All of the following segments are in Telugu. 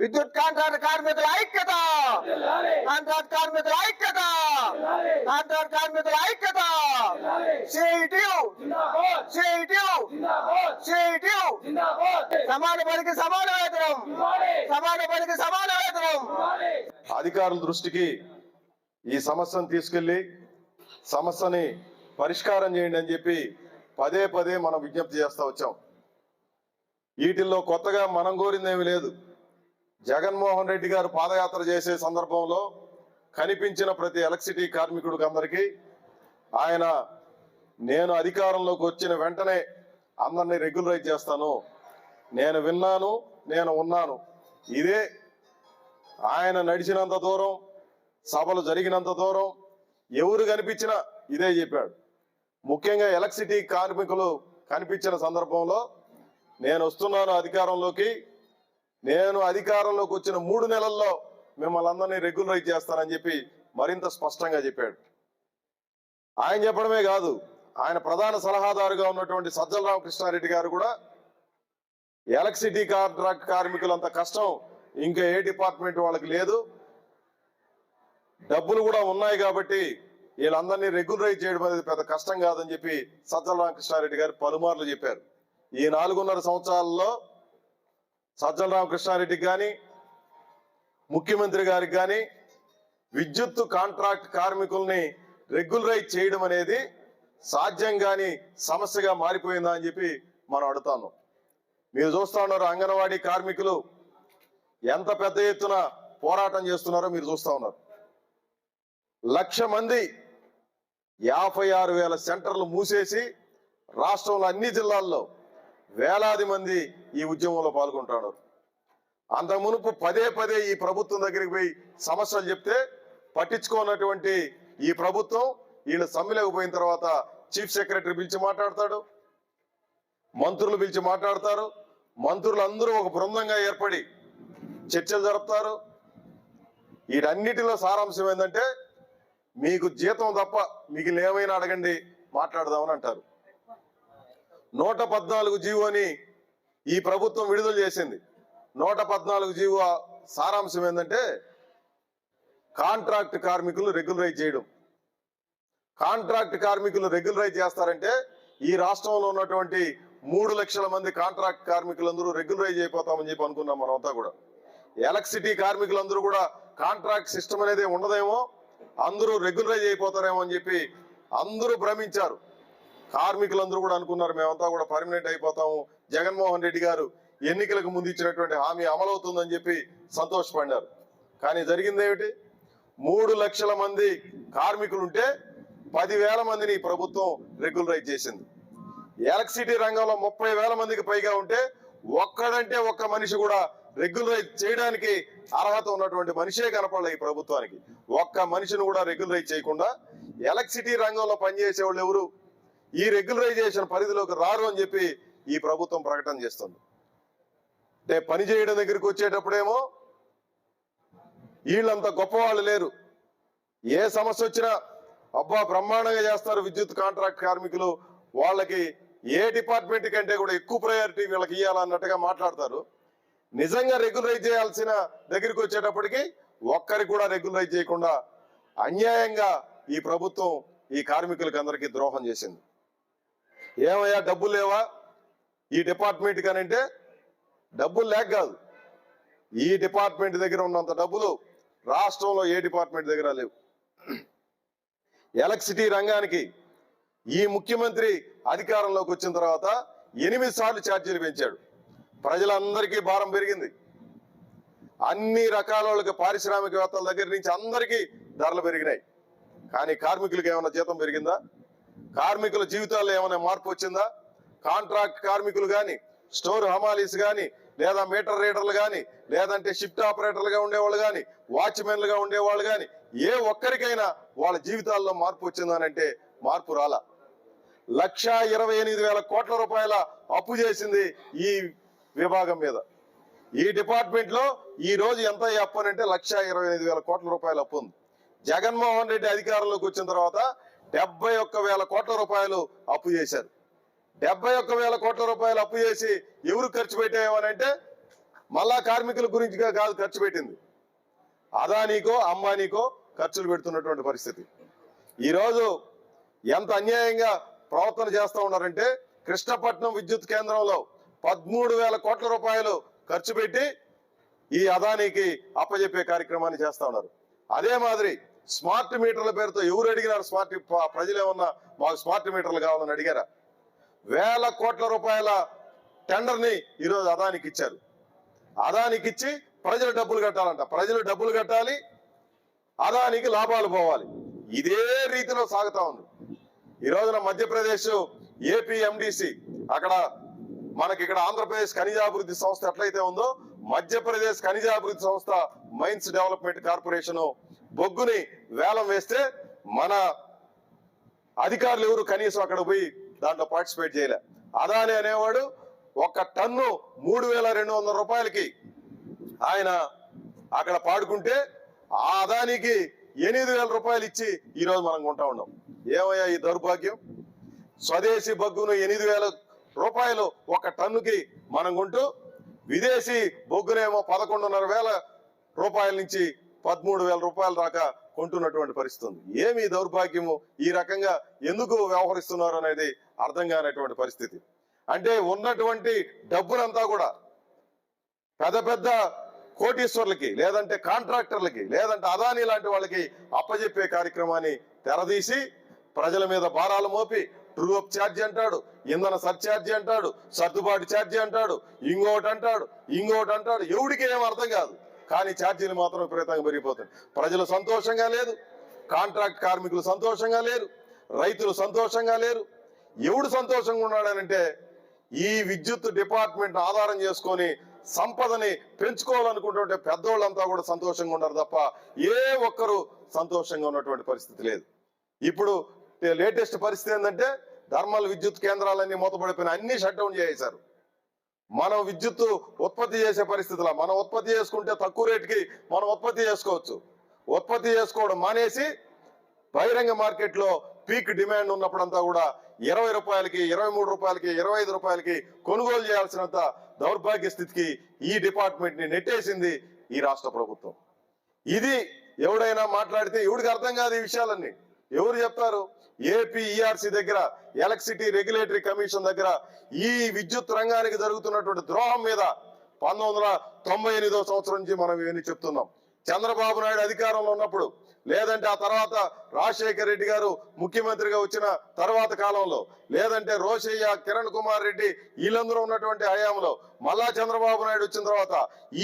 విద్యుత్ కాంట్రాక్ట్ కార్మికుల ఐక్యత! కాంట్రాక్ట్ కార్మికుల ఐక్యత! కాంట్రాక్ట్ కార్మికుల ఐక్యత! సమాన పనికి సమాన వేతనం! సమాన పనికి సమాన వేతనం! అధికారుల దృష్టికి ఈ సమస్యను తీసుకెళ్ళి సమస్యని పరిష్కారం చేయండి అని చెప్పి పదే పదే మనం విజ్ఞప్తి చేస్తా వచ్చాం. వీటిల్లో కొత్తగా మనం కోరిందేమీ లేదు. జగన్మోహన్ రెడ్డి గారు పాదయాత్ర చేసే సందర్భంలో కనిపించిన ప్రతి ఎలక్ట్రిసిటీ కార్మికుడికి అందరికీ ఆయన నేను అధికారంలోకి వచ్చిన వెంటనే అందరినీ రెగ్యులరైజ్ చేస్తాను. నేను విన్నాను నేను ఉన్నాను. ఇదే ఆయన నడిచినంత దూరం సభలు జరిగినంత దూరం ఎవరు కనిపించినా ఇదే చెప్పాడు. ముఖ్యంగా ఎలక్ట్రిసిటీ కార్మికులు కనిపించిన సందర్భంలో నేను వస్తున్నాను అధికారంలోకి. నేను అధికారంలోకి వచ్చిన మూడు నెలల్లో మిమ్మల్ని అందరినీ రెగ్యులరైజ్ చేస్తానని చెప్పి మరింత స్పష్టంగా చెప్పాడు. ఆయన చెప్పడమే కాదు ఆయన ప్రధాన సలహాదారుగా ఉన్నటువంటి సజ్జల రామకృష్ణారెడ్డి గారు కూడా ఎలక్ట్రిసిటీ కాంట్రాక్ట్ కార్మికులంత కష్టం ఇంకా ఏ డిపార్ట్మెంట్ వాళ్ళకి లేదు. డబ్బులు కూడా ఉన్నాయి కాబట్టి వీళ్ళందరినీ రెగ్యులరైజ్ చేయడం అనేది పెద్ద కష్టం కాదని చెప్పి సజ్జల రామకృష్ణారెడ్డి గారు పలుమార్లు చెప్పారు. ఈ నాలుగున్నర సంవత్సరాల్లో సజ్జలరావు కృష్ణారెడ్డికి కానీ ముఖ్యమంత్రి గారికి కానీ విద్యుత్ కాంట్రాక్ట్ కార్మికుల్ని రెగ్యులరైజ్ చేయడం అనేది సాధ్యం కాని సమస్యగా మారిపోయిందా అని చెప్పి మనం అడుగుతాను. మీరు చూస్తా ఉన్నారు అంగన్వాడీ కార్మికులు ఎంత పెద్ద ఎత్తున పోరాటం చేస్తున్నారో మీరు చూస్తా ఉన్నారు. లక్ష మంది యాభై ఆరు వేల సెంటర్లు మూసేసి రాష్ట్రంలో అన్ని జిల్లాల్లో వేలాది మంది ఈ ఉద్యమంలో పాల్గొంటున్నారు అంత మునుపు పదే పదే ఈ ప్రభుత్వం దగ్గరికి పోయి సమస్యలు చెప్తే పట్టించుకోనటువంటి ఈ ప్రభుత్వం వీళ్ళు సమ్మెలోకి పోయిన తర్వాత చీఫ్ సెక్రటరీ పిలిచి మాట్లాడతాడు మంత్రులు పిలిచి మాట్లాడతారు మంత్రులు అందరూ ఒక బృందంగా ఏర్పడి చర్చలు జరుపుతారు. వీటన్నిటిలో సారాంశం ఏంటంటే మీకు జీతం తప్ప మిగిలిన ఏమైనా అడగండి మాట్లాడదామని అంటారు. నూట పద్నాలుగు జీవోని ఈ ప్రభుత్వం విడుదల చేసింది. నూట పద్నాలుగు జీవో సారాంశం ఏంటంటే కాంట్రాక్ట్ కార్మికులు రెగ్యులరైజ్ చేయడం. కాంట్రాక్ట్ కార్మికులు రెగ్యులరైజ్ చేస్తారంటే ఈ రాష్ట్రంలో ఉన్నటువంటి మూడు లక్షల మంది కాంట్రాక్ట్ కార్మికులందరూ రెగ్యులరైజ్ అయిపోతామని చెప్పి అనుకున్నాం మనమంతా కూడా. ఎలక్ట్రిసిటీ కార్మికులందరూ కూడా కాంట్రాక్ట్ సిస్టమ్ అనేది ఉండదేమో అందరూ రెగ్యులరైజ్ అయిపోతారేమో అని చెప్పి అందరూ భ్రమించారు. కార్మికులందరూ కూడా అనుకున్నారు మేమంతా కూడా పర్మనెంట్ అయిపోతాము. జగన్మోహన్ రెడ్డి గారు ఎన్నికలకు ముందు ఇచ్చినటువంటి హామీ అమలవుతుందని చెప్పి సంతోషపడ్డారు. కానీ జరిగింది ఏమిటి? మూడు లక్షల మంది కార్మికులుంటే పదివేల మందిని ఈ ప్రభుత్వం రెగ్యులరైజ్ చేసింది. ఎలక్ట్రిసిటీ రంగంలో ముప్పై వేల మందికి పైగా ఉంటే ఒక్కడంటే ఒక్క మనిషి కూడా రెగ్యులరైజ్ చేయడానికి అర్హత ఉన్నటువంటి మనిషే కనపడలే ఈ ప్రభుత్వానికి. ఒక్క మనిషిని కూడా రెగ్యులరైజ్ చేయకుండా ఎలక్ట్రిసిటీ రంగంలో పనిచేసే వాళ్ళు ఎవరు? ఈ రెగ్యులరైజేషన్ పరిధిలోకి రారు అని చెప్పి ఈ ప్రభుత్వం ప్రకటన చేస్తుంది. అంటే పని చేయడం దగ్గరికి వచ్చేటప్పుడేమో వీళ్ళంత గొప్పవాళ్ళు లేరు. ఏ సమస్య వచ్చినా అబ్బా బ్రహ్మాండంగా చేస్తారు విద్యుత్ కాంట్రాక్ట్ కార్మికులు వాళ్ళకి ఏ డిపార్ట్మెంట్ కంటే కూడా ఎక్కువ ప్రయారిటీ వీళ్ళకి ఇవ్వాలన్నట్టుగా మాట్లాడతారు. నిజంగా రెగ్యులరైజ్ చేయాల్సిన దగ్గరికి వచ్చేటప్పటికి ఒక్కరికి కూడా రెగ్యులరైజ్ చేయకుండా అన్యాయంగా ఈ ప్రభుత్వం ఈ కార్మికులకి అందరికీ ద్రోహం చేసింది. ఏమయ్యా డబ్బులు లేవా? ఈ డిపార్ట్మెంట్ కానంటే డబ్బులు లేక కాదు. ఈ డిపార్ట్మెంట్ దగ్గర ఉన్నంత డబ్బులు రాష్ట్రంలో ఏ డిపార్ట్మెంట్ దగ్గర లేవు. ఎలక్ట్రిసిటీ రంగానికి ఈ ముఖ్యమంత్రి అధికారంలోకి వచ్చిన తర్వాత ఎనిమిది సార్లు ఛార్జీలు పెంచాడు. ప్రజలందరికీ భారం పెరిగింది. అన్ని రకాల వాళ్ళకి పారిశ్రామికవేత్తల దగ్గర నుంచి అందరికీ ధరలు పెరిగినాయి. కానీ కార్మికులకు ఏమైనా జీతం పెరిగిందా? కార్మికుల జీవితాల్లో ఏమైనా మార్పు వచ్చిందా? కాంట్రాక్ట్ కార్మికులు కానీ స్టోర్ హమాలీస్ కానీ లేదా మీటర్ రీడర్లు కానీ లేదంటే షిఫ్ట్ ఆపరేటర్లుగా ఉండేవాళ్ళు కానీ వాచ్మెన్లుగా ఉండేవాళ్ళు కానీ ఏ ఒక్కరికైనా వాళ్ళ జీవితాల్లో మార్పు వచ్చిందనంటే మార్పు రాలా. లక్ష ఇరవై ఎనిమిది వేల కోట్ల రూపాయల అప్పు చేసింది ఈ విభాగం మీద. ఈ డిపార్ట్మెంట్లో ఈ రోజు ఎంత అప్పు అంటే లక్ష ఇరవై ఎనిమిది వేల కోట్ల రూపాయల అప్పు ఉంది. జగన్మోహన్ రెడ్డి అధికారంలోకి వచ్చిన తర్వాత డెబ్బై ఒక్క వేల కోట్ల రూపాయలు అప్పు చేశారు. డెబ్బై ఒక్క వేల కోట్ల రూపాయలు అప్పు చేసి ఎవరు ఖర్చు పెట్టేమని అంటే మళ్ళా కార్మికుల గురించి కాదు ఖర్చు పెట్టింది. అదానీకో అంబానీకో ఖర్చులు పెడుతున్నటువంటి పరిస్థితి. ఈరోజు ఎంత అన్యాయంగా ప్రవర్తన చేస్తూ ఉన్నారంటే కృష్ణపట్నం విద్యుత్ కేంద్రంలో పదమూడు వేల కోట్ల రూపాయలు ఖర్చు పెట్టి ఈ అదానికి అప్పజెప్పే కార్యక్రమాన్ని చేస్తా ఉన్నారు. అదే మాదిరి స్మార్ట్ మీటర్ల పేరుతో ఎవరు అడిగినారు స్మార్ట్ ప్రజలు ఏమన్నా మాకు స్మార్ట్ మీటర్లు కావాలని అడిగారా? వేల కోట్ల రూపాయల టెండర్ని ఈరోజు అదానికి ఇచ్చారు. అదానికి ఇచ్చి ప్రజలు డబ్బులు కట్టాలంట. ప్రజలు డబ్బులు కట్టాలి అదానికి లాభాలు పోవాలి. ఇదే రీతిలో సాగుతా ఉంది. ఈ రోజున మధ్యప్రదేశ్ ఏపీ ఎండిసి అక్కడ మనకి ఇక్కడ ఆంధ్రప్రదేశ్ ఖనిజాభివృద్ధి సంస్థ ఎట్లయితే ఉందో మధ్యప్రదేశ్ ఖనిజాభివృద్ధి సంస్థ మైన్స్ డెవలప్మెంట్ కార్పొరేషన్ బొగ్గుని వేలం వేస్తే మన అధికారులు ఎవరు కనీసం అక్కడ పోయి దాంట్లో పార్టిసిపేట్ చేయలే. అదాని అనేవాడు ఒక టన్ను మూడు వేల రెండు వందల రూపాయలకి ఆయన అక్కడ పాడుకుంటే ఆ అదానికి ఎనిమిది వేల రూపాయలు ఇచ్చి ఈరోజు మనం కొంటా ఉన్నాం. ఏమయ్యా ఈ దౌర్భాగ్యం? స్వదేశీ బొగ్గును ఎనిమిది వేల రూపాయలు ఒక టన్నుకి మనం కొంటూ విదేశీ బొగ్గునేమో పదకొండున్నర వేల రూపాయల నుంచి పదమూడు వేల రూపాయల దాకా కొంటున్నటువంటి పరిస్థితి ఉంది. ఏమి దౌర్భాగ్యము? ఈ రకంగా ఎందుకు వ్యవహరిస్తున్నారు అనేది అర్థం కానటువంటి పరిస్థితి. అంటే ఉన్నటువంటి డబ్బునంతా కూడా పెద్ద పెద్ద కోటీశ్వర్లకి లేదంటే కాంట్రాక్టర్లకి లేదంటే అదానీ లాంటి వాళ్ళకి అప్పజెప్పే కార్యక్రమాన్ని తెరదీసి ప్రజల మీద భారాలు మోపి ట్రూ అప్ ఛార్జీ అంటాడు ఇంధన సర్ఛార్జీ అంటాడు సర్దుబాటు ఛార్జీ అంటాడు ఇంకోటి అంటాడు ఇంకోటి అంటాడు ఎవడికి ఏం అర్థం కాదు. కానీ ఛార్జీలు మాత్రం విపరీతంగా పెరిగిపోతాయి. ప్రజలు సంతోషంగా లేదు కాంట్రాక్ట్ కార్మికులు సంతోషంగా లేరు రైతులు సంతోషంగా లేరు. ఎవడు సంతోషంగా ఉన్నాడనంటే ఈ విద్యుత్ డిపార్ట్మెంట్ ఆధారం చేసుకొని సంపదని పెంచుకోవాలనుకుంటుంటే పెద్దోళ్ళంతా కూడా సంతోషంగా ఉన్నారు తప్ప ఏ ఒక్కరు సంతోషంగా ఉన్నటువంటి పరిస్థితి లేదు. ఇప్పుడు లేటెస్ట్ పరిస్థితి ఏంటంటే ధర్మల్ విద్యుత్ కేంద్రాలన్నీ మూతపడిపోయిన అన్ని షట్ డౌన్ చేసేశారు. మనం విద్యుత్ ఉత్పత్తి చేసే పరిస్థితుల్లో మనం ఉత్పత్తి చేసుకుంటే తక్కువ రేటుకి మనం ఉత్పత్తి చేసుకోవచ్చు. ఉత్పత్తి చేసుకోవడం మానేసి బహిరంగ మార్కెట్లో పీక్ డిమాండ్ ఉన్నప్పుడంతా కూడా ఇరవై రూపాయలకి ఇరవై మూడు రూపాయలకి ఇరవై ఐదు రూపాయలకి కొనుగోలు చేయాల్సినంత దౌర్భాగ్య స్థితికి ఈ డిపార్ట్మెంట్ని నెట్టేసింది ఈ రాష్ట్ర ప్రభుత్వం. ఇది ఎవడైనా మాట్లాడితే ఎవడికి అర్థం కాదు ఈ విషయాలన్నీ. ఎవరు చెప్తారు? ఏపీఈఆర్సీ దగ్గర ఎలక్ట్రిసిటీ రెగ్యులేటరీ కమిషన్ దగ్గర ఈ విద్యుత్ రంగానికి జరుగుతున్నటువంటి ద్రోహం మీద పంతొమ్మిది తొంభై ఎనిమిదో సంవత్సరం నుంచి మనం ఇవన్నీ చెప్తున్నాం. చంద్రబాబు నాయుడు అధికారంలో ఉన్నప్పుడు లేదంటే ఆ తర్వాత రాజశేఖర రెడ్డి గారు ముఖ్యమంత్రిగా వచ్చిన తర్వాత కాలంలో లేదంటే రోషయ్య కిరణ్ కుమార్ రెడ్డి వీళ్ళందరూ ఉన్నటువంటి హయాంలో మళ్ళా చంద్రబాబు నాయుడు వచ్చిన తర్వాత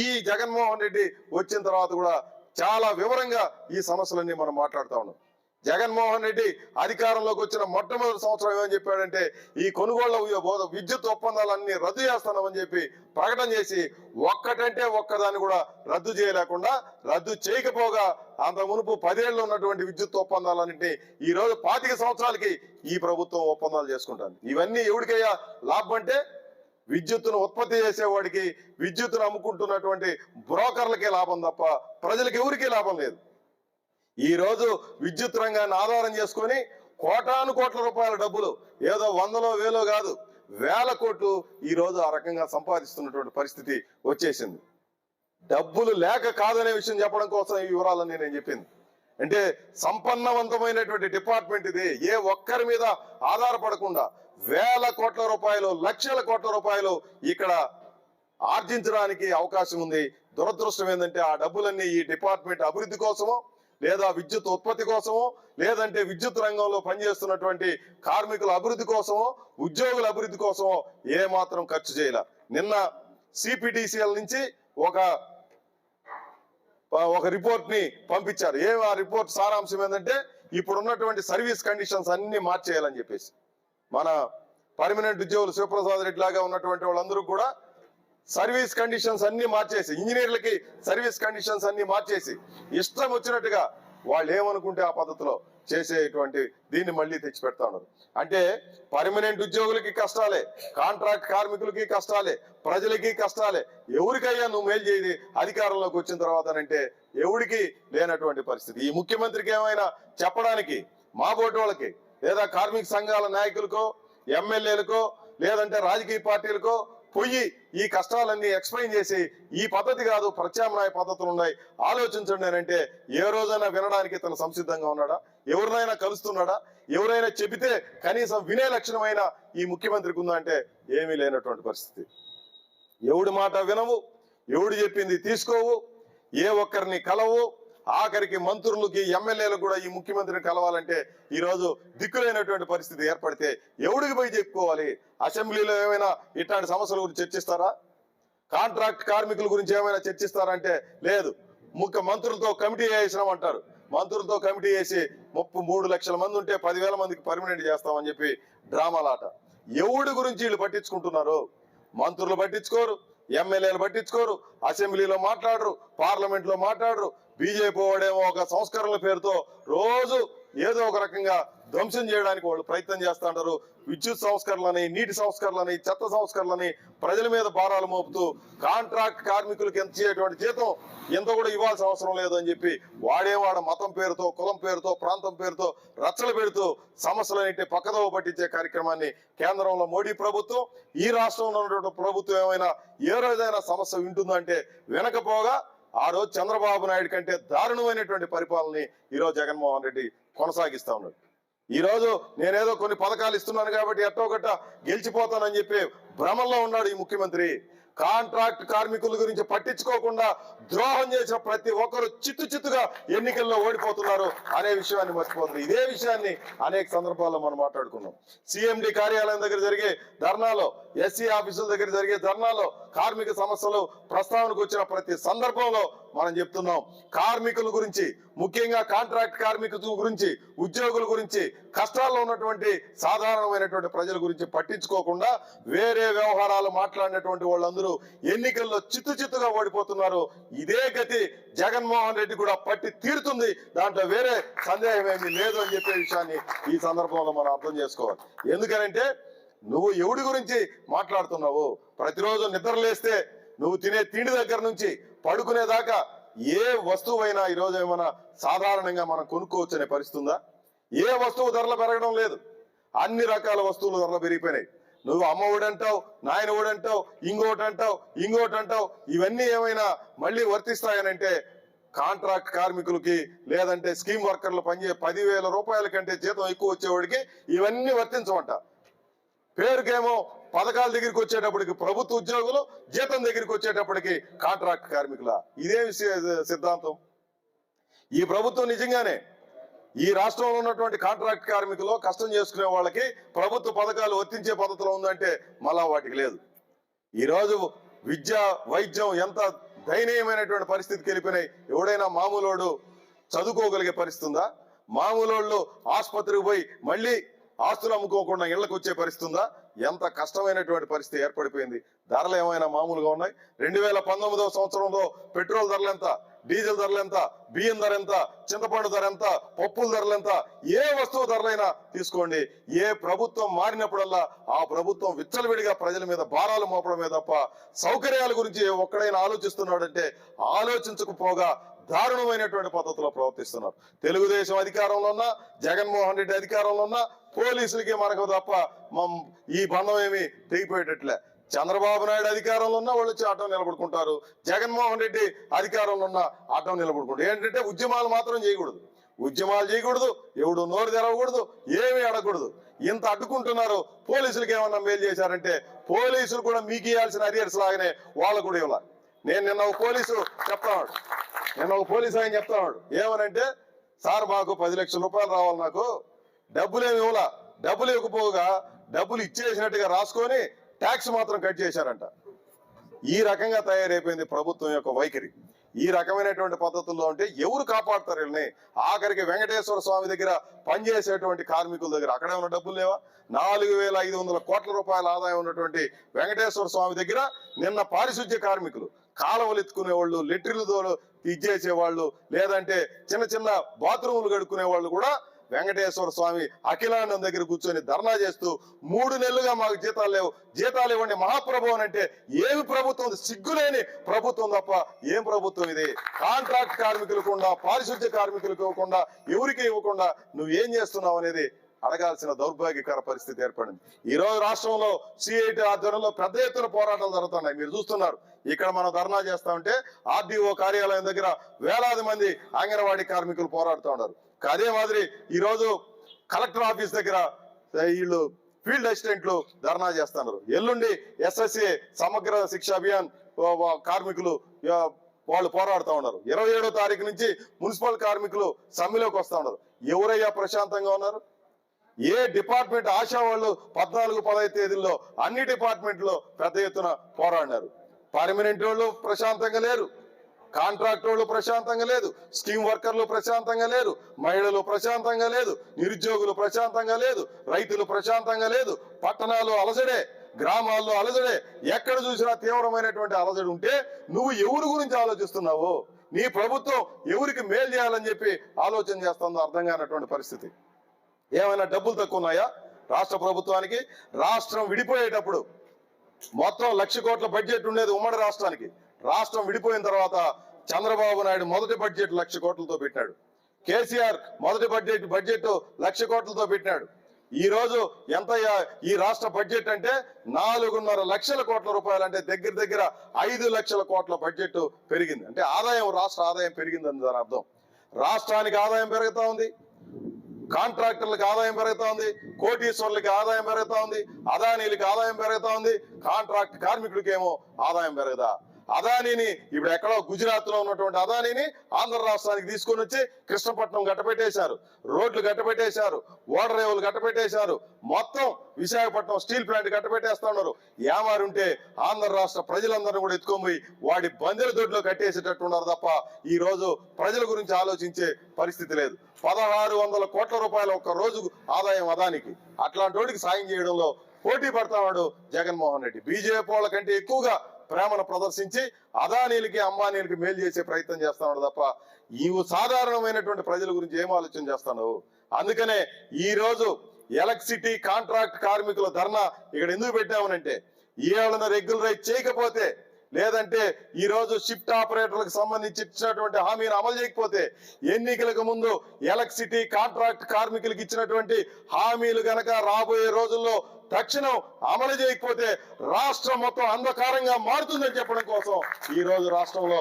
ఈ జగన్మోహన్ రెడ్డి వచ్చిన తర్వాత కూడా చాలా వివరంగా ఈ సమస్యలన్నీ మనం మాట్లాడుతూ ఉన్నాం. జగన్మోహన్ రెడ్డి అధికారంలోకి వచ్చిన మొట్టమొదటి సంవత్సరం ఏమని చెప్పాడంటే ఈ కొనుగోళ్ళ విద్యుత్ ఒప్పందాలన్నీ రద్దు చేస్తున్నామని చెప్పి ప్రకటన చేసి ఒక్కటంటే ఒక్కదాన్ని కూడా రద్దు చేయలేకుండా రద్దు చేయకపోగా అంత మునుపు పదేళ్ళు ఉన్నటువంటి విద్యుత్ ఒప్పందాలన్నింటినీ ఈ రోజు పాతిక సంవత్సరాలకి ఈ ప్రభుత్వం ఒప్పందాలు చేసుకుంటాను ఇవన్నీ ఎవరికయ్యా లాభం అంటే విద్యుత్తును ఉత్పత్తి చేసేవాడికి విద్యుత్తును అమ్ముకుంటున్నటువంటి బ్రోకర్లకే లాభం తప్ప ప్రజలకు ఎవరికీ లాభం లేదు. ఈ రోజు విద్యుత్ రంగాన్ని ఆధారం చేసుకొని కోటాను కోట్ల రూపాయల డబ్బులు ఏదో వందలో వేలో కాదు వేల కోట్లు ఈరోజు ఆ రకంగా సంపాదిస్తున్నటువంటి పరిస్థితి వచ్చేసింది. డబ్బులు లేక కాదనే విషయం చెప్పడం కోసం ఈ వివరాలన్నీ నేను చెప్పింది. అంటే సంపన్నవంతమైనటువంటి డిపార్ట్మెంట్ ఇది. ఏ ఒక్కరి మీద ఆధారపడకుండా వేల కోట్ల రూపాయలు లక్షల కోట్ల రూపాయలు ఇక్కడ ఆర్జించడానికి అవకాశం ఉంది. దురదృష్టం ఏంటంటే ఆ డబ్బులన్నీ ఈ డిపార్ట్మెంట్ అభివృద్ధి కోసమో లేదా విద్యుత్ ఉత్పత్తి కోసమో లేదంటే విద్యుత్ రంగంలో పనిచేస్తున్నటువంటి కార్మికుల అభివృద్ధి కోసమో ఉద్యోగుల అభివృద్ధి కోసమో ఏ మాత్రం ఖర్చు చేయాల. నిన్న సిపిటిసిఎల్ నుంచి ఒక ఒక రిపోర్ట్ని పంపించారు. ఏ ఆ రిపోర్ట్ సారాంశం ఏంటంటే ఇప్పుడు ఉన్నటువంటి సర్వీస్ కండిషన్స్ అన్ని మార్చేయాలని చెప్పేసి. మన పర్మనెంట్ ఉద్యోగులు శివప్రసాద్ రెడ్డి లాగా ఉన్నటువంటి వాళ్ళందరూ కూడా సర్వీస్ కండిషన్స్ అన్ని మార్చేసి ఇంజనీర్లకి సర్వీస్ కండిషన్స్ అన్ని మార్చేసి ఇష్టం వచ్చినట్టుగా వాళ్ళు ఏమనుకుంటే ఆ పద్ధతిలో చేసేటువంటి దీన్ని మళ్ళీ తెచ్చి పెడతా ఉన్నారు. అంటే పర్మనెంట్ ఉద్యోగులకి కష్టాలే కాంట్రాక్ట్ కార్మికులకి కష్టాలే ప్రజలకి కష్టాలే. ఎవరికయ్యా నువ్వు మేలు చేయది? అధికారంలోకి వచ్చిన తర్వాత అంటే ఎవడికి లేనటువంటి పరిస్థితి. ఈ ముఖ్యమంత్రికి ఏమైనా చెప్పడానికి మా బోటి వాళ్ళకి లేదా కార్మిక సంఘాల నాయకులకో ఎమ్మెల్యేలకో లేదంటే రాజకీయ పార్టీలకో పొయ్యి ఈ కష్టాలన్నీ ఎక్స్ప్లెయిన్ చేసి ఈ పద్ధతి కాదు ప్రత్యామ్నాయ పద్ధతులు ఉన్నాయి. ఆలోచించండి అని అంటే ఏ రోజైనా వినడానికి తను సంసిద్ధంగా ఉన్నాడా? ఎవరినైనా కలుస్తున్నాడా? ఎవరైనా చెబితే కనీసం వినే లక్షణమైన ఈ ముఖ్యమంత్రికి ఉందా అంటే ఏమీ లేనటువంటి పరిస్థితి. ఎవడి మాట వినవు ఎవడు చెప్పింది తీసుకోవు ఏ ఒక్కరిని కలవు ఆఖరికి మంత్రులకి ఎమ్మెల్యేలకు కూడా ఈ ముఖ్యమంత్రిని కలవాలంటే ఈ రోజు దిక్కులేనటువంటి పరిస్థితి ఏర్పడితే ఎవడికి పోయి చెప్పుకోవాలి? అసెంబ్లీలో ఏమైనా ఇట్లాంటి సమస్యల గురించి చర్చిస్తారా? కాంట్రాక్ట్ కార్మికుల గురించి ఏమైనా చర్చిస్తారంటే లేదు. ముఖ్య మంత్రులతో కమిటీ వేసినాం అంటారు. మంత్రులతో కమిటీ వేసి ముప్పై మూడు లక్షల మంది ఉంటే పదివేల మందికి పర్మనెంట్ చేస్తామని చెప్పి డ్రామాలాట. ఎవడి గురించి వీళ్ళు పట్టించుకుంటున్నారు? మంత్రులు పట్టించుకోరు. ఎమ్మెల్యేలు పట్టించుకోరు అసెంబ్లీలో మాట్లాడరు పార్లమెంట్లో మాట్లాడరు. బీజేపీ వాడేమో ఒక సంస్కరణల పేరుతో రోజు ఏదో ఒక రకంగా ధ్వంసం చేయడానికి వాళ్ళు ప్రయత్నం చేస్తూ ఉంటారు విద్యుత్ సంస్కరణలని నీటి సంస్కరణలని చెత్త సంస్కరణలని ప్రజల మీద భారాలు మోపుతూ కాంట్రాక్ట్ కార్మికులకు ఎంత చేయటువంటి జీతం ఎంత కూడా ఇవ్వాల్సిన అవసరం లేదు అని చెప్పి వాడే వాడ మతం పేరుతో కులం పేరుతో ప్రాంతం పేరుతో రచ్చలు పెడుతూ సమస్యలన్నింటి పక్కదోవ పట్టించే కార్యక్రమాన్ని కేంద్రంలో మోడీ ప్రభుత్వం ఈ రాష్ట్రంలో ఉన్నటువంటి ప్రభుత్వం ఏమైనా ఏ రోజైనా సమస్య వింటుందంటే వినకపోగా ఆ రోజు చంద్రబాబు నాయుడు కంటే దారుణమైనటువంటి పరిపాలనని ఈరోజు జగన్మోహన్ రెడ్డి కొనసాగిస్తా ఉన్నాడు. ఈ రోజు నేనేదో కొన్ని పథకాలు ఇస్తున్నాను కాబట్టి ఎట్టో గట్ట గెలిచిపోతానని చెప్పి భ్రమంలో ఉన్నాడు ఈ ముఖ్యమంత్రి. కాంట్రాక్ట్ కార్మికుల గురించి పట్టించుకోకుండా ద్రోహం చేసిన ప్రతి ఒక్కరు చిత్తు చిత్తుగా ఎన్నికల్లో ఓడిపోతున్నారు అనే విషయాన్ని మర్చిపోతుంది ఇదే విషయాన్ని అనేక సందర్భాల్లో మనం మాట్లాడుకున్నాం. సిఎండి కార్యాలయం దగ్గర జరిగే ధర్నాలో ఎస్సీ ఆఫీసుల దగ్గర జరిగే ధర్నాలో కార్మిక సమస్యలు ప్రస్తావనకు వచ్చిన ప్రతి సందర్భంలో మనం చెప్తున్నాం కార్మికుల గురించి ముఖ్యంగా కాంట్రాక్ట్ కార్మికుల గురించి ఉద్యోగుల గురించి కష్టాల్లో ఉన్నటువంటి సాధారణమైనటువంటి ప్రజల గురించి పట్టించుకోకుండా వేరే వ్యవహారాలు మాట్లాడినటువంటి వాళ్ళందరూ ఎన్నికల్లో చిత్తు చిత్తుగా ఓడిపోతున్నారు. ఇదే గతి జగన్మోహన్ రెడ్డి కూడా పట్టి తీరుతుంది. దాంట్లో వేరే సందేహం ఏమీ లేదు అని చెప్పే విషయాన్ని ఈ సందర్భంలో మనం అర్థం చేసుకోవాలి. ఎందుకనంటే నువ్వు ఎవడి గురించి మాట్లాడుతున్నావు? ప్రతిరోజు నిద్రలేస్తే నువ్వు తినే తిండి దగ్గర నుంచి పడుకునేదాకా ఏ వస్తువైనా ఈ రోజు ఏమైనా సాధారణంగా మనం కొనుక్కోవచ్చు అనే పరిస్థితి ఉందా ఏ వస్తువు ధరలు పెరగడం లేదు. అన్ని రకాల వస్తువులు ధరలు పెరిగిపోయినాయి. నువ్వు అమ్మ అంటావు నాయన అంటావు ఇంకోటి అంటావు ఇంకోటి అంటావు ఇవన్నీ ఏమైనా మళ్ళీ వర్తిస్తాయనంటే కాంట్రాక్ట్ కార్మికులకి లేదంటే స్కీమ్ వర్కర్లు పనిచే పదివేల రూపాయల కంటే జీతం ఎక్కువ వచ్చేవాడికి ఇవన్నీ వర్తించమంట. పేరుకేమో పథకాల దగ్గరికి వచ్చేటప్పటికి ప్రభుత్వ ఉద్యోగులు జీతం దగ్గరికి వచ్చేటప్పటికి కాంట్రాక్ట్ కార్మికుల. ఇదే సిద్ధాంతం. ఈ ప్రభుత్వం నిజంగానే ఈ రాష్ట్రంలో ఉన్నటువంటి కాంట్రాక్ట్ కార్మికులు కష్టం చేసుకునే వాళ్ళకి ప్రభుత్వ పథకాలు వర్తించే పద్ధతిలో ఉందంటే మళ్ళా వాటికి లేదు. ఈ రోజు విద్య వైద్యం ఎంత దయనీయమైనటువంటి పరిస్థితికి వెళ్ళిపోయినాయి. ఎవడైనా మామూలోడు చదువుకోగలిగే పరిస్థితి ఉందా? మామూలోళ్ళు ఆసుపత్రికి పోయి మళ్ళీ ఆస్తులు అమ్ముకోకుండా ఇళ్ళకు వచ్చే పరిస్థితి ఉందా? ఎంత కష్టమైనటువంటి పరిస్థితి ఏర్పడిపోయింది. ధరలు ఏమైనా మామూలుగా ఉన్నాయి? రెండు వేల పంతొమ్మిదవ సంవత్సరంలో పెట్రోల్ ధరలు ఎంత? డీజిల్ ధరలు ఎంత? బియ్యం ధర ఎంత? చింతపండు ధర ఎంత? పప్పుల ధరలు ఎంత? ఏ వస్తువు ధరలైనా తీసుకోండి. ఏ ప్రభుత్వం మారినప్పుడల్లా ఆ ప్రభుత్వం విచ్చలవిడిగా ప్రజల మీద భారాలు మోపడమే తప్ప సౌకర్యాల గురించి ఒక్కడైనా ఆలోచిస్తున్నాడంటే ఆలోచించకపోగా దారుణమైనటువంటి పద్ధతిలో ప్రవర్తిస్తున్నారు. తెలుగుదేశం అధికారంలో ఉన్నా జగన్మోహన్ రెడ్డి అధికారంలో ఉన్నా పోలీసులకి మనకు తప్ప ఈ బంధం ఏమి తెగిపోయేటట్లే. చంద్రబాబు నాయుడు అధికారంలో ఉన్నా వాళ్ళు వచ్చి ఆటం నిలబడుకుంటారు. జగన్మోహన్ రెడ్డి అధికారంలో ఉన్న ఆటం నిలబడుకుంటారు. ఏంటంటే ఉద్యమాలు మాత్రం చేయకూడదు. ఉద్యమాలు చేయకూడదు. ఎవడు నోరు తెరవకూడదు. ఏమీ అడగకూడదు. ఇంత అడ్డుకుంటున్నారు పోలీసులకి ఏమన్నా మేలు చేశారంటే పోలీసులు కూడా మీకు ఇవ్వాల్సిన అరియర్స్ లాగానే వాళ్ళు కూడా ఇవ్వాలి. నేను నిన్న ఒక పోలీసు చెప్తాడు నిన్న ఒక పోలీస్ ఆయన చెప్తాడు ఏమనంటే సార్ మాకు పది లక్షల రూపాయలు రావాలి నాకు. డబ్బులేమి ఇవ్వలా. డబ్బులు ఇవ్వకపోగా డబ్బులు ఇచ్చేసినట్టుగా రాసుకొని ట్యాక్స్ మాత్రం కట్ చేశారంట. ఈ రకంగా తయారైపోయింది ప్రభుత్వం యొక్క వైఖరి. ఈ రకమైనటువంటి పద్ధతుల్లో ఉంటే ఎవరు కాపాడుతారు వీళ్ళని? ఆఖరికి వెంకటేశ్వర స్వామి దగ్గర పనిచేసేటువంటి కార్మికుల దగ్గర అక్కడే ఉన్న డబ్బులు లేవా? నాలుగు వేల ఐదు వందల కోట్ల రూపాయల ఆదాయం ఉన్నటువంటి వెంకటేశ్వర స్వామి దగ్గర నిన్న పారిశుద్ధ్య కార్మికులు కాలువలు ఎత్తుకునే వాళ్ళు లెట్రిలు ఇచ్చేసేవాళ్ళు లేదంటే చిన్న చిన్న బాత్రూములు కడుక్కునే వాళ్ళు కూడా వెంకటేశ్వర స్వామి అఖిలాండం దగ్గర కూర్చొని ధర్నా చేస్తూ మూడు నెలలుగా మాకు జీతాలు లేవు. జీతాలు ఇవ్వండి మహాప్రభు అని అంటే ఏమి ప్రభుత్వం? సిగ్గులేని ప్రభుత్వం తప్ప ఏం ప్రభుత్వం ఇది? కాంట్రాక్ట్ కార్మికులకు పారిశుద్ధ్య కార్మికులకు ఇవ్వకుండా ఎవరికి ఇవ్వకుండా నువ్వేం చేస్తున్నావు అనేది అడగాల్సిన దౌర్భాగ్యకర పరిస్థితి ఏర్పడింది. ఈ రోజు రాష్ట్రంలో సిఐటి ఆధ్వర్యంలో పెద్ద ఎత్తున పోరాటాలు జరుగుతున్నాయి. మీరు చూస్తున్నారు. ఇక్కడ మనం ధర్నా చేస్తా ఉంటే ఆర్డీఓ కార్యాలయం దగ్గర వేలాది మంది అంగన్వాడీ కార్మికులు పోరాడుతూ ఉన్నారు. అదే మాదిరి ఈ రోజు కలెక్టర్ ఆఫీస్ దగ్గర వీళ్ళు ఫీల్డ్ అసిస్టెంట్లు ధర్నా చేస్తున్నారు ఎల్లుండి ఎస్ఎస్ఏ సమగ్ర శిక్ష అభియాన్ కార్మికులు వాళ్ళు పోరాడుతూ ఉన్నారు. ఇరవై ఏడో తారీఖు నుంచి మున్సిపల్ కార్మికులు సమ్మెలోకి వస్తూ ఉన్నారు. ఎవరయ్యా ప్రశాంతంగా ఉన్నారు? ఏ డిపార్ట్మెంట్ ఆశా వాళ్ళు పద్నాలుగు పదహైదు తేదీల్లో అన్ని డిపార్ట్మెంట్లో పెద్ద ఎత్తున పోరాడినారు. పర్మనెంట్ వాళ్ళు ప్రశాంతంగా లేరు. కాంట్రాక్ట్ వాళ్ళు ప్రశాంతంగా లేదు. స్కీమ్ వర్కర్లు ప్రశాంతంగా లేరు. మహిళలు ప్రశాంతంగా లేదు. నిరుద్యోగులు ప్రశాంతంగా లేదు. రైతులు ప్రశాంతంగా లేదు. పట్టణాలు అలసడే గ్రామాల్లో అలజడే ఎక్కడ చూసినా తీవ్రమైనటువంటి అలజడి ఉంటే నువ్వు ఎవరి గురించి ఆలోచిస్తున్నావు? నీ ప్రభుత్వం ఎవరికి మేలు చేయాలని చెప్పి ఆలోచన చేస్తుందో అర్థం కానటువంటి పరిస్థితి. ఏమైనా డబ్బులు తక్కువ ఉన్నాయా రాష్ట్ర ప్రభుత్వానికి రాష్ట్రం విడిపోయేటప్పుడు మొత్తం లక్ష కోట్ల బడ్జెట్ ఉండేది ఉమ్మడి రాష్ట్రానికి. రాష్ట్రం విడిపోయిన తర్వాత చంద్రబాబు నాయుడు మొదటి బడ్జెట్ లక్ష కోట్లతో పెట్టాడు కేసీఆర్ మొదటి బడ్జెట్ బడ్జెట్ లక్ష కోట్లతో పెట్టాడు ఈ రోజు ఎంత ఈ రాష్ట్ర బడ్జెట్ అంటే నాలుగున్నర లక్షల కోట్ల రూపాయలు అంటే దగ్గర దగ్గర ఐదు లక్షల కోట్ల బడ్జెట్ పెరిగింది. అంటే ఆదాయం రాష్ట్ర ఆదాయం పెరిగిందని దాని అర్థం. రాష్ట్రానికి ఆదాయం పెరుగుతా ఉంది. కాంట్రాక్టర్లకు ఆదాయం పెరుగుతా ఉంది కోటీశ్వర్లకి ఆదాయం పెరుగుతా ఉంది అదానీలకి ఆదాయం పెరుగుతా ఉంది కాంట్రాక్ట్ కార్మికులకి ఏమో ఆదాయం పెరగదా. అదానీని ఇప్పుడు ఎక్కడో గుజరాత్లో ఉన్నటువంటి అదానీని ఆంధ్ర రాష్ట్రానికి తీసుకొని వచ్చి కృష్ణపట్నం గట్టపెట్టేశారు రోడ్లు గట్టపెట్టేశారు ఓడర్ రేవులు గట్టపెట్టేశారు మొత్తం విశాఖపట్నం స్టీల్ ప్లాంట్ గట్టపెట్టేస్తా ఉన్నారు ఏమారుంటే ఆంధ్ర రాష్ట్ర ప్రజలందరినీ కూడా ఎత్తుకొని వాడి బందెల దొడ్లో కట్టేసేటట్టు ఉన్నారు తప్ప ఈ రోజు ప్రజల గురించి ఆలోచించే పరిస్థితి లేదు. పదహారు వందల కోట్ల రూపాయల ఒక్క రోజు ఆదాయం అదానికి. అట్లాంటి వాడికి సాయం చేయడంలో పోటీ పడతాడు జగన్మోహన్ రెడ్డి. బీజేపీ వాళ్ళ కంటే ఎక్కువగా ప్రేమను ప్రదర్శించి అదానీలకి అంబానీలకి మేలు చేసే ప్రయత్నం చేస్తున్నాడు తప్ప ఈవు సాధారణమైనటువంటి ప్రజల గురించి ఏం ఆలోచన చేస్తాను అందుకనే ఈ రోజు ఎలక్ట్రిసిటీ కాంట్రాక్ట్ కార్మికుల ధర్నా ఇక్కడ ఎందుకు పెట్టామనంటే ఏళ్ళను రెగ్యులరైజ్ చేయకపోతే లేదంటే ఈ రోజు షిఫ్ట్ ఆపరేటర్లకు సంబంధించి ఇచ్చినటువంటి హామీని అమలు చేయకపోతే ఎన్నికలకు ముందు ఎలక్ట్రిసిటీ కాంట్రాక్ట్ కార్మికులకు ఇచ్చినటువంటి హామీలు గనక రాబోయే రోజుల్లో తక్షణం అమలు చేయకపోతే రాష్ట్రం మొత్తం అంధకారంగా మారుతుందని చెప్పడం కోసం ఈ రోజు రాష్ట్రంలో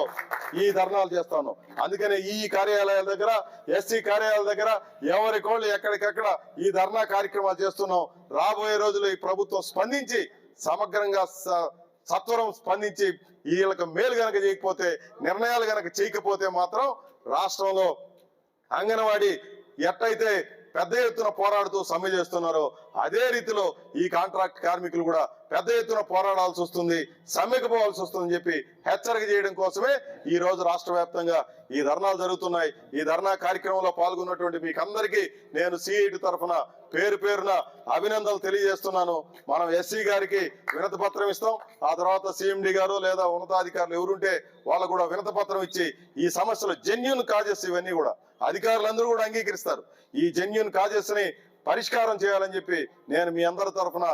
ఈ ధర్నాలు చేస్తాను. అందుకనే ఈ కార్యాలయాల దగ్గర ఎస్సీ కార్యాలయాల దగ్గర ఎవరికోళ్ళు ఎక్కడికక్కడ ఈ ధర్నా కార్యక్రమాలు చేస్తున్నాం. రాబోయే రోజుల్లో ఈ ప్రభుత్వం స్పందించి సమగ్రంగా స- సత్వరం స్పందించి వీళ్ళకి మేలు గనక చేయకపోతే నిర్ణయాలు గనక చేయకపోతే మాత్రం రాష్ట్రంలో అంగన్వాడీ ఎట్టయితే పెద్ద ఎత్తున పోరాడుతూ సమ్మె చేస్తున్నారో. అదే రీతిలో ఈ కాంట్రాక్ట్ కార్మికులు కూడా పెద్ద ఎత్తున పోరాడాల్సి వస్తుంది సమ్మెకు పోవాల్సి వస్తుందని చెప్పి హెచ్చరిక చేయడం కోసమే ఈ రోజు రాష్ట్ర వ్యాప్తంగా ఈ ధర్నాలు జరుగుతున్నాయి. ఈ ధర్నా కార్యక్రమంలో పాల్గొన్నటువంటి మీకు అందరికీ నేను సిఐటి తరఫున పేరు పేరున అభినందనలు తెలియజేస్తున్నాను. మనం ఎస్సీ గారికి వినతి పత్రం ఇస్తాం. ఆ తర్వాత సిఎండి గారు లేదా ఉన్నతాధికారులు ఎవరుంటే వాళ్ళకు కూడా వినతి పత్రం ఇచ్చి ఈ సమస్యలు జెన్యున్ కాజెస్ ఇవన్నీ కూడా అధికారులందరూ కూడా అంగీకరిస్తారు. ఈ జెన్యున్ కాజెస్ని పరిష్కారం చేయాలని చెప్పి నేను మీ అందరి తరఫున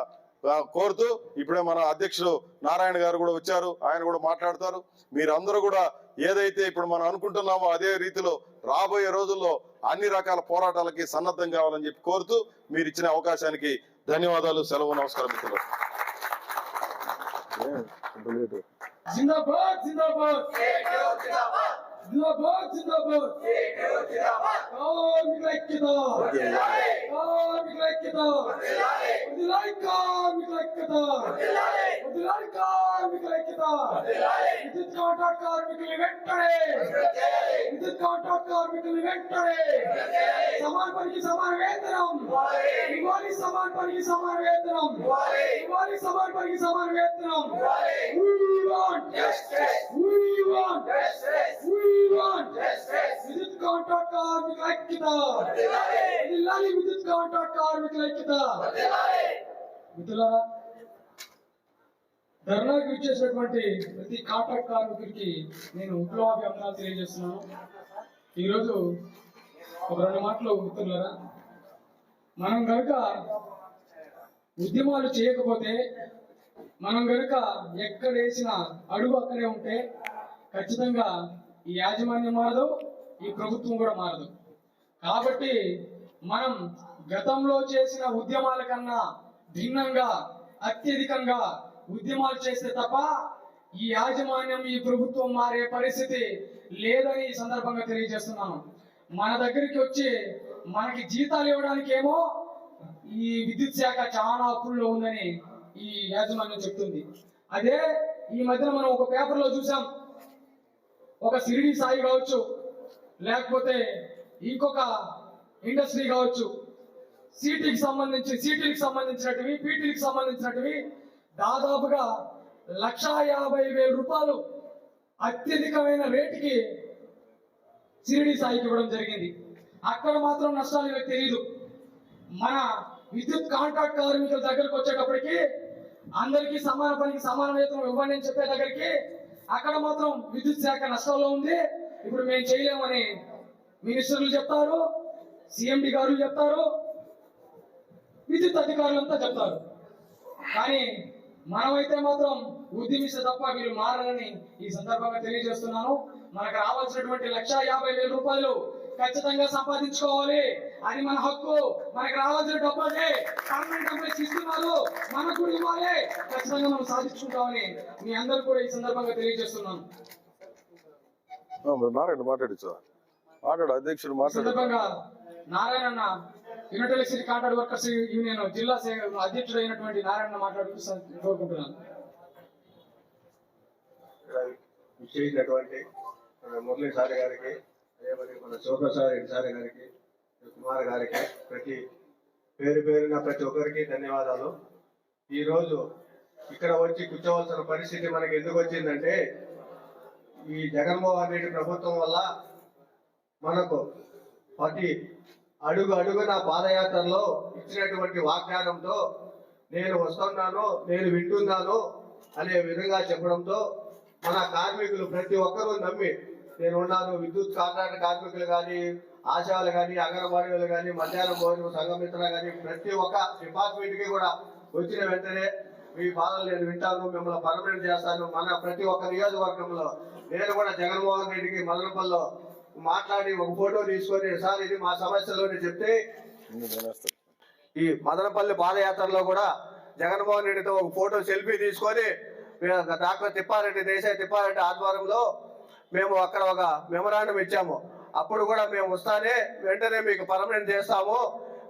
కోరుతూ ఇప్పుడే మన అధ్యక్షుడు నారాయణ గారు కూడా వచ్చారు. ఆయన కూడా మాట్లాడతారు. మీరందరూ కూడా ఏదైతే ఇప్పుడు మనం అనుకుంటున్నామో అదే రీతిలో రాబోయే రోజుల్లో అన్ని రకాల పోరాటాలకి సన్నద్ధం కావాలని చెప్పి కోరుతూ మీరు ఇచ్చిన అవకాశానికి ధన్యవాదాలు సెలవు నమస్కారం మిత్రులు. జిందాబాద్ జిందాబాద్. జిందాబాద్ జిందాబాద్. కార్మిక ఐక్యత కార్మికుల ఐక్యత వదిలాలి కార్మికుల ఐక్యత వదిలాలి కార్మికుల ఐక్యత విద్యుత్ కాంట్రాక్ట్ కార్మికులు వెంటనే విద్యుత్ కాంట్రాక్ట్ కార్మికులు వెంటనే సమాన పనికి సమాన వేతనం ఇవ్వాలి సమాన పనికి సమాన వేతనం ఇవ్వాలి సమాన పనికి సమాన వేతనం We want? Justice. We want? Justice. We want? Justice. విద్యుత్ కాంట్రాక్ట్ కార్మికుల ఐక్యత వదిలాలి విద్యుత్ కాంట్రాక్ట్ కార్మికుల ఐక్యత మిత్రులారా ధర్నాకి ఇచ్చేసినటువంటి ప్రతి కాంట్రాక్ట్ కార్మికుడికి నేను విప్లవాభివందనాలు తెలియజేస్తున్నాను. ఈరోజు ఒక రెండు మాటలు మిత్రులారా మనం కనుక ఉద్యమాలు చేయకపోతే మనం కనుక ఎక్కడ వేసిన అడుగు అక్కడే ఉంటే ఖచ్చితంగా ఈ యాజమాన్యం మారదు ఈ ప్రభుత్వం కూడా మారదు. కాబట్టి మనం గతంలో చేసిన ఉద్యమాల కన్నా భిన్నంగా అత్యధికంగా ఉద్యమాలు చేస్తే తప్ప ఈ యాజమాన్యం ఈ ప్రభుత్వం మారే పరిస్థితి లేదని ఈ సందర్భంగా తెలియజేస్తున్నాను. మన దగ్గరికి వచ్చి మనకి జీతాలు ఇవ్వడానికి ఏమో ఈ విద్యుత్ శాఖ చాలా అప్పుల్లో ఉందని ఈ యాజమాన్యం చెప్తుంది. అదే ఈ మధ్యన మనం ఒక పేపర్లో చూసాం. ఒక సిరిడి సాయి కావచ్చు లేకపోతే ఇంకొక ఇండస్ట్రీ కావచ్చు. సిటీకి సంబంధించి సిటీలకు సంబంధించినటివి పీటీలకు సంబంధించినటివి దాదాపుగా లక్షా యాభై వేల రూపాయలు అత్యధికమైన రేటుకి సిరిడి సాయికి ఇవ్వడం జరిగింది. అక్కడ మాత్రం నష్టాలు ఇవి తెలియదు మన విద్యుత్ కాంట్రాక్ట్ కార్మికుల దగ్గరకు వచ్చేటప్పటికి అందరికీ సమాన పనికి సమాన వేతనం ఇవ్వండి అని చెప్పే దగ్గరికి అక్కడ మాత్రం విద్యుత్ శాఖ నష్టాల్లో ఉంది. ఇప్పుడు మేము చేయలేమని మినిస్టర్లు చెప్తారు సిఎండి గారు చెప్తారు విద్యుత్ అధికారులంతా చెప్తారు. కానీ మనమైతే మాత్రం ఉద్యమిస్తే తప్ప వీళ్ళు మారని ఈ సందర్భంగా తెలియజేస్తున్నాను. మనకు రావాల్సినటువంటి లక్ష యాభై వేల రూపాయలు ఖచ్చితంగా సంపాదించుకోవాలి. అది మన హక్కు. మనకు రావాల్సిన డబ్బు అదే ఎంప్లాయీస్ ఇస్తున్నారు. మనకు ఇవ్వాలి. ఖచ్చితంగా మనం సాధించుకుంటామని మీ అందరూ కూడా ఈ సందర్భంగా తెలియజేస్తున్నాను. మాట్లాడు మాట్లాడచ్చు మాట్లాడు అధ్యక్షుడు మాట్లాడు సందర్భంగా Narayana united city contract workers union జిల్లా సే- అధ్యక్షుడు అయినటువంటి నారాయణ మాట్లాడుతూ కోరుకుంటున్నాను. ఇచ్చేసినటువంటి మురళీ సార్ గారికి అదే మరి మన శివప్రసాద్ రెడ్డి సార్ గారికి కుమార్ గారికి ప్రతి పేరు పేరున ప్రతి ఒక్కరికి ధన్యవాదాలు. ఈ రోజు ఇక్కడ వచ్చి కూర్చోవలసిన పరిస్థితి మనకి ఎందుకు వచ్చిందంటే ఈ జగన్మోహన్ రెడ్డి ప్రభుత్వం వల్ల మనకు ప్రతి అడుగు అడుగున పాదయాత్రలో ఇచ్చినటువంటి వాగ్దానంతో నేను వస్తున్నాను నేను వింటున్నాను అనే విధంగా చెప్పడంతో మన కార్మికులు ప్రతి ఒక్కరూ నమ్మి నేను ఉన్నాను. విద్యుత్ కాంట్రాక్ట్ కార్మికులు కానీ ఆశాలు కానీ అంగన్వాడీలు కానీ మధ్యాహ్నం భోజనం సంఘమిత్ర కానీ ప్రతి ఒక్క డిపార్ట్మెంట్కి కూడా వచ్చిన వెంటనే మీ బాధలు నేను వింటాను మిమ్మల్ని పర్మనెంట్ చేస్తాను. మన ప్రతి ఒక్క నియోజకవర్గంలో నేను కూడా జగన్మోహన్ రెడ్డికి మదనపల్లిలో మాట్లాడి ఒక ఫోటో తీసుకొని సార్ ఇది మా సమస్యలు చెప్తే ఈ మదనపల్లి పాదయాత్రలో కూడా జగన్మోహన్ రెడ్డితో ఒక ఫోటో సెల్ఫీ తీసుకొని డాక్టర్ తిప్పారెడ్డి దేశాయి తిప్పారెడ్డి ఆధ్వర్యంలో మేము అక్కడ ఒక మెమరాండం ఇచ్చాము. అప్పుడు కూడా మేము వస్తానే వెంటనే మీకు పర్మనెంట్ చేస్తాము.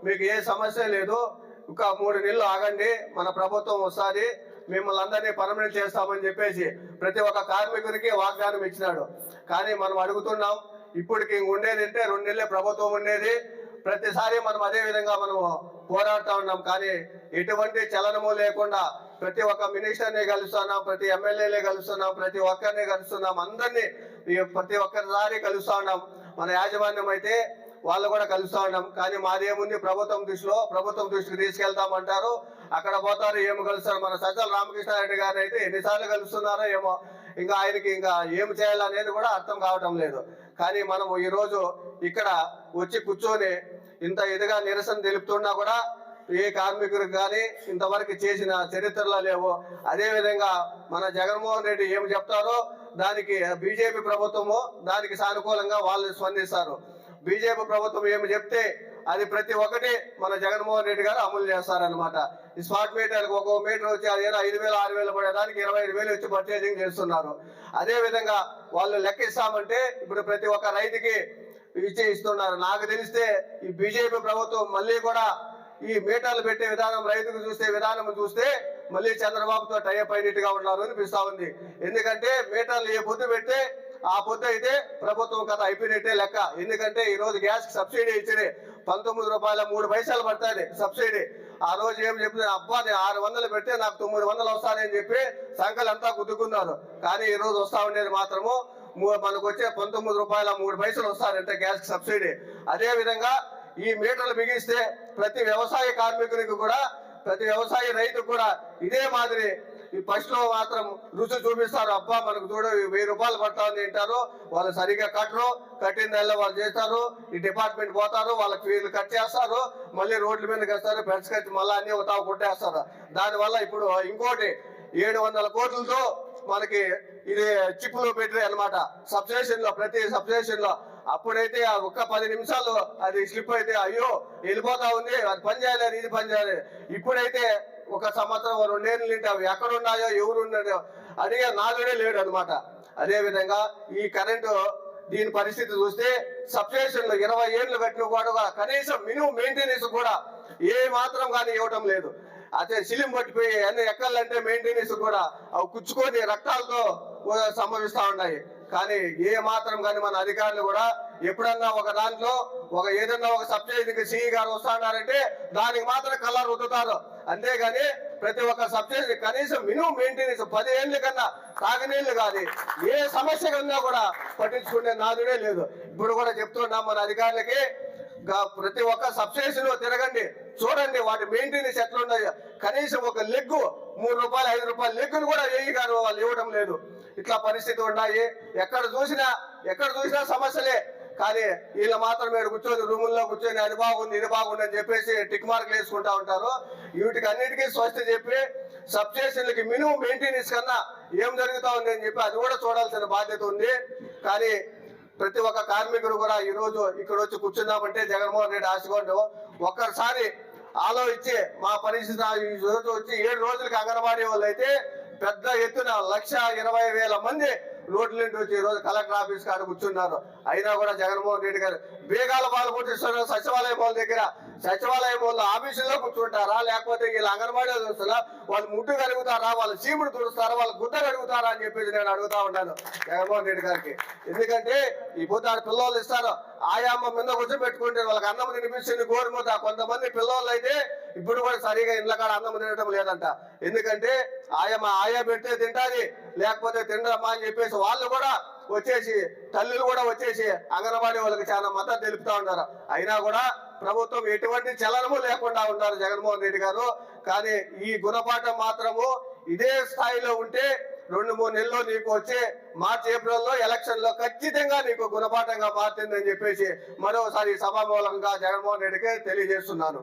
మీకు ఏ సమస్య లేదు. ఇంకా మూడు నెలలు ఆగండి. మన ప్రభుత్వం వస్తుంది. మిమ్మల్ని అందరినీ పర్మనెంట్ చేస్తామని చెప్పేసి ప్రతి ఒక్క కార్మికునికి వాగ్దానం ఇచ్చినాడు. కానీ మనం అడుగుతున్నాం ఇప్పటికి ఉండేది అంటే రెండు నెలలే ప్రభుత్వం ఉండేది. ప్రతిసారి మనం అదే విధంగా మనము పోరాడుతూ ఉన్నాం. కానీ ఎటువంటి చలనము లేకుండా ప్రతి ఒక్క మినిస్టర్ని కలుస్తున్నాం ప్రతి ఎమ్మెల్యేని కలుస్తున్నాం ప్రతి ఒక్కరిని కలుస్తున్నాం. అందరినీ ప్రతి ఒక్కరిసారి కలుస్తా ఉన్నాం. మన యాజమాన్యం అయితే వాళ్ళు కూడా కలుస్తా ఉన్నాం. కానీ మాదేముంది ప్రభుత్వం దృష్టిలో ప్రభుత్వం దృష్టికి తీసుకెళ్తామంటారు. అక్కడ పోతారు ఏమి కలుస్తారు? మన సజ్జల రామకృష్ణారెడ్డి గారిని అయితే ఎన్నిసార్లు కలుస్తున్నారో ఏమో ఇంకా ఆయనకి ఇంకా ఏం చేయాలనేది కూడా అర్థం కావటం లేదు. కానీ మనము ఈరోజు ఇక్కడ వచ్చి కూర్చొని ఇంత ఇదిగా నిరసన తెలుపుతున్నా కూడా ఏ కార్మికులకు కానీ ఇంతవరకు చేసిన చరిత్రలో లేవు. అదేవిధంగా మన జగన్మోహన్ రెడ్డి ఏం చెప్తారో దానికి బీజేపీ ప్రభుత్వము దానికి సానుకూలంగా వాళ్ళు స్పందిస్తారు. బీజేపీ ప్రభుత్వం ఏమి చెప్తే అది ప్రతి ఒక్కటి మన జగన్మోహన్ రెడ్డి గారు అమలు చేస్తారనమాట ఈ స్మార్ట్ మీటర్కి ఒక్కో మీటర్ వచ్చి అది ఏదో ఐదు వేలు ఆరు వేలు పడేదానికి ఇరవై ఐదు వేలు వచ్చి పర్చేసింగ్ చేస్తున్నారు. అదే విధంగా వాళ్ళు లెక్కిస్తామంటే ఇప్పుడు ప్రతి ఒక్క రైతుకి ఇచ్చి ఇస్తున్నారు. నాకు తెలిస్తే ఈ బీజేపీ ప్రభుత్వం మళ్ళీ కూడా ఈ మీటర్లు పెట్టే విధానం రైతుకు చూస్తే విధానం చూస్తే మళ్ళీ చంద్రబాబుతో టైప్ అయినట్టుగా ఉన్నారు అనిపిస్తా ఉంది. ఎందుకంటే మీటర్లు ఏ పొద్దు పెడితే ఆ పొద్దు అయితే ప్రభుత్వం కథ అయిపోయినట్టే లెక్క. ఎందుకంటే ఈ రోజు గ్యాస్ సబ్సిడీ ఇచ్చింది. పంతొమ్మిది రూపాయల మూడు పైసలు పడుతుంది సబ్సిడీ. ఆ రోజు ఏం చెప్తుంది అబ్బా నేను ఆరు వందలు పెడితే నాకు తొమ్మిది వందలు వస్తానని చెప్పి సంఖ్యలు అంతా గుద్దుకున్నారు. కానీ ఈ రోజు వస్తా ఉండేది మాత్రము మనకు వచ్చే పంతొమ్మిది రూపాయల మూడు పైసలు వస్తారంటే గ్యాస్ సబ్సిడీ. అదే విధంగా ఈ మీటర్లు బిగిస్తే ప్రతి వ్యవసాయ కార్మికునికి కూడా ప్రతి వ్యవసాయ రైతు కూడా ఇదే మాదిరి ఈ ఫస్ట్లో మాత్రం రుచి చూపిస్తారు. అబ్బా మనకు చూడ వెయ్యి రూపాయలు పడతామని తింటారు వాళ్ళు సరిగా కట్టరు. కట్టిన దానిలో వాళ్ళు చేస్తారు. ఈ డిపార్ట్మెంట్ పోతారు. వాళ్ళకి ఫీజులు కట్ చేస్తారు. మళ్ళీ రోడ్ల మీదకి వస్తారు. ఫ్రెండ్స్ కట్టి మళ్ళీ అన్ని ఒక తావు కొట్టేస్తారు. దానివల్ల ఇప్పుడు ఇంకోటి ఏడు వందల కోట్లతో మనకి ఇది చిప్పులు పెట్టి అనమాట సబ్స్టేషన్లో ప్రతి సబ్స్టేషన్లో అప్పుడైతే ఆ ఒక్క పది నిమిషాలు అది స్లిప్ అయితే అయ్యో వెళ్ళిపోతా ఉంది. అది పని చేయాలి అది ఇది పని చేయాలి ఇప్పుడైతే ఒక సంవత్సరం రెండేళ్ళు నింటే అవి ఎవరున్నాయో ఎవరు అడిగే నాదుడే లేడు అనమాట అదేవిధంగా ఈ కరెంటు దీని పరిస్థితి చూస్తే సబ్స్టేషన్లు ఇరవై ఏళ్ళు పెట్టిన కూడా కనీసం మినిమం మెయింటెనెన్స్ కూడా ఏ మాత్రం కానీ ఇవ్వటం లేదు. అదే సిలిం పట్టిపోయి అన్ని ఎక్కాలంటే మెయింటెనెన్స్ కూడా అవి కుచ్చుకొని రక్తాలతో సంభవిస్తా ఉన్నాయి. కానీ ఏ మాత్రం కానీ మన అధికారులు కూడా ఎప్పుడన్నా ఒక దాంట్లో ఒక ఏదన్నా ఒక సబ్సిడీకి సిఈ గారు వస్తాడారంటే దానికి మాత్రం కలర్ రుద్దుతారు. అంతేగాని ప్రతి ఒక్క సబ్సిడీ కనీసం మినిమం మెయింటెనెన్స్ పది ఏళ్ళ కన్నా తాగనీళ్ళు కానీ ఏ సమస్య కన్నా కూడా పట్టించుకునే నాదుడే లేదు. ఇప్పుడు కూడా చెప్తున్నాం మన అధికారులకి ప్రతి ఒక్క సబ్స్టేషన్ తిరగండి చూడండి వాటి మెయింటెనెన్స్ ఎట్లా ఉన్నాయో కనీసం ఒక లెగ్గు మూడు రూపాయలు ఐదు రూపాయలు లెగ్గును కూడా వేయి కానీ వాళ్ళు ఇవ్వడం లేదు. ఇట్లా పరిస్థితి ఉన్నాయి. ఎక్కడ చూసినా ఎక్కడ చూసినా సమస్యలే. కానీ వీళ్ళు మాత్రం మీరు కూర్చొని రూముల్లో కూర్చొని అది బాగుంది ఇది బాగుంది అని చెప్పేసి టిక్ మార్కులు వేసుకుంటా ఉంటారు. వీటికి అన్నిటికీ స్వస్థ చెప్పి సబ్స్టేషన్లకి మినిమం మెయింటెనెన్స్ కన్నా ఏం జరుగుతా ఉంది అని చెప్పి అది కూడా చూడాల్సిన బాధ్యత ఉంది. కానీ ప్రతి ఒక్క కార్మికుడు కూడా ఈరోజు ఇక్కడ వచ్చి కూర్చున్నామంటే జగన్మోహన్ రెడ్డి ఆశగొండు ఒక్కసారి ఆలోచించి మా పరిస్థితి ఈ రోజు వచ్చి ఏడు రోజులకి అంగన్వాడీ వాళ్ళు అయితే పెద్ద ఎత్తున లక్ష ఇరవై వేల మంది రోడ్ల నుండి వచ్చి ఈ రోజు కలెక్టర్ ఆఫీస్ కాడ కూర్చున్నారు. అయినా కూడా జగన్మోహన్ రెడ్డి గారు బీగాల పాలు పుట్టిస్తున్నారు సచివాలయం వాళ్ళ దగ్గర సచివాలయం వాళ్ళు ఆఫీసుల్లో కూర్చుంటారా? లేకపోతే వీళ్ళు అంగన్వాడీ చూస్తారా వాళ్ళు ముట్టు కలుగుతారా వాళ్ళ చీముడు తుడుస్తారా వాళ్ళు గుడ్డ కడుగుతారా అని చెప్పేసి నేను అడుగుతా ఉంటాను జగన్మోహన్ రెడ్డి గారికి. ఎందుకంటే ఈ పూట పిల్లలు ఇస్తారు. ఆయామ్మ మీద కూర్చోబెట్టుకుంటే వాళ్ళకి అన్నం తినిపిస్తుంది గోరుముద్ద. కొంతమంది పిల్లలు అయితే ఇప్పుడు కూడా సరిగా ఇండ్ల కాడ అన్నం తినడం లేదంట. ఎందుకంటే ఆయమ్మ ఆయా పెడితే తింటాది. లేకపోతే తినరమ్మా అని చెప్పేసి వాళ్ళు కూడా వచ్చేసి తల్లులు కూడా వచ్చేసి అంగన్వాడీ వాళ్ళకి చాలా మద్దతు తెలుపుతా ఉన్నారు. అయినా కూడా ప్రభుత్వం ఎటువంటి చలనము లేకుండా ఉన్నారు జగన్మోహన్ రెడ్డి గారు. కానీ ఈ గుణపాఠం మాత్రము ఇదే స్థాయిలో ఉంటే రెండు మూడు నెలల్లో నీకు వచ్చే మార్చ్ ఏప్రిల్లో ఎలక్షన్లో ఎలక్షన్లో ఖచ్చితంగా నీకు గుణపాఠంగా మారుతుందని చెప్పేసి మరోసారి సభామూలంగా జగన్మోహన్ రెడ్డికి తెలియజేస్తున్నాను.